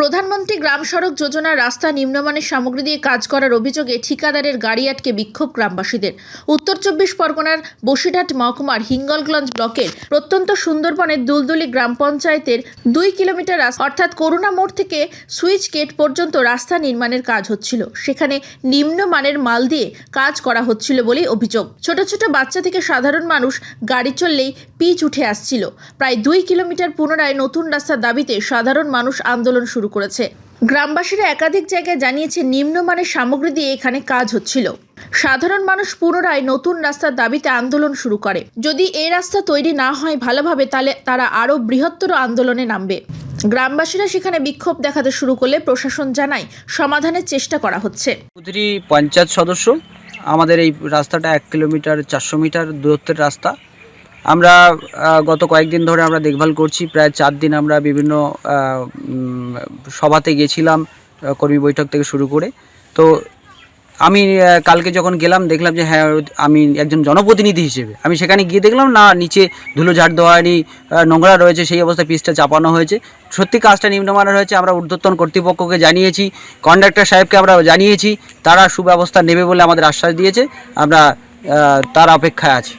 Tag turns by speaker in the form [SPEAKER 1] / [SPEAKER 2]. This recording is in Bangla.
[SPEAKER 1] প্রধানমন্ত্রী গ্রাম সড়ক যোজনার রাস্তা নিম্নমানের সামগ্রী দিয়ে কাজ করার অভিযোগে ঠিকাদারের গাড়ি আটকে বিক্ষোভ গ্রামবাসীদের। উত্তর চব্বিশ পরগনার বসিরহাট মহকুমার হিঙ্গলগঞ্জ ব্লকের প্রত্যন্ত সুন্দরবনের দুলদুলি গ্রাম পঞ্চায়েতের দুই কিলোমিটার রাস্তা অর্থাৎ করুণা মোড় থেকে সুইচ গেট পর্যন্ত রাস্তা নির্মাণের কাজ হচ্ছিল। সেখানে নিম্নমানের মাল দিয়ে কাজ করা হচ্ছিল বলেই অভিযোগ। ছোট ছোট বাচ্চা থেকে সাধারণ মানুষ গাড়ি চললেই পিচ উঠে আসছিল। প্রায় দুই কিলোমিটার পুনরায় নতুন রাস্তার দাবিতে সাধারণ মানুষ আন্দোলন শুরু করেছে। গ্রামবাসীরা একাধিক জায়গায় জানিয়েছে, নিম্নমানের সামগ্রী দিয়ে এখানে কাজ হচ্ছিল। সাধারণ মানুষ পুনরায় নতুন রাস্তার দাবিতে আন্দোলন শুরু করে। যদি এই রাস্তা তৈরি না হয় ভালোভাবে, তাহলে তারা আরও বৃহত্তর আন্দোলনে নামবে। গ্রামবাসীরা সেখানে বিক্ষোভ দেখাতে শুরু করলে প্রশাসন জানায়, সমাধানের চেষ্টা করা হচ্ছে।
[SPEAKER 2] পঞ্চায়েত সদস্য, আমাদের এই রাস্তাটা এক কিলোমিটার, চারশো মিটার দূরত্বের রাস্তা। আমরা গত কয়েকদিন ধরে আমরা দেখভাল করছি। প্রায় চার দিন আমরা বিভিন্ন সভাতে গেছিলাম আহ, কর্মী বৈঠক থেকে শুরু করে। তো আমি কালকে যখন গেলাম দেখলাম যে হ্যাঁ আমি একজন জনপ্রতিনিধি হিসেবে। আমি সেখানে গিয়ে দেখলাম না নিচে ধুলো ঝাড় দেওয়া হয়নি আহ, নোংরা রয়েছে সেই অবস্থায় পিসটা চাপানো হয়েছে। সত্যি কাজটা নিম্নমানের হয়েছে আমরা ঊর্ধ্বতন কর্তৃপক্ষকে জানিয়েছি কন্ডাক্টর সাহেবকে আমরা জানিয়েছি তারা সুব্যবস্থা নেবে বলে আমাদের আশ্বাস দিয়েছে। আমরা তার অপেক্ষায় আছি।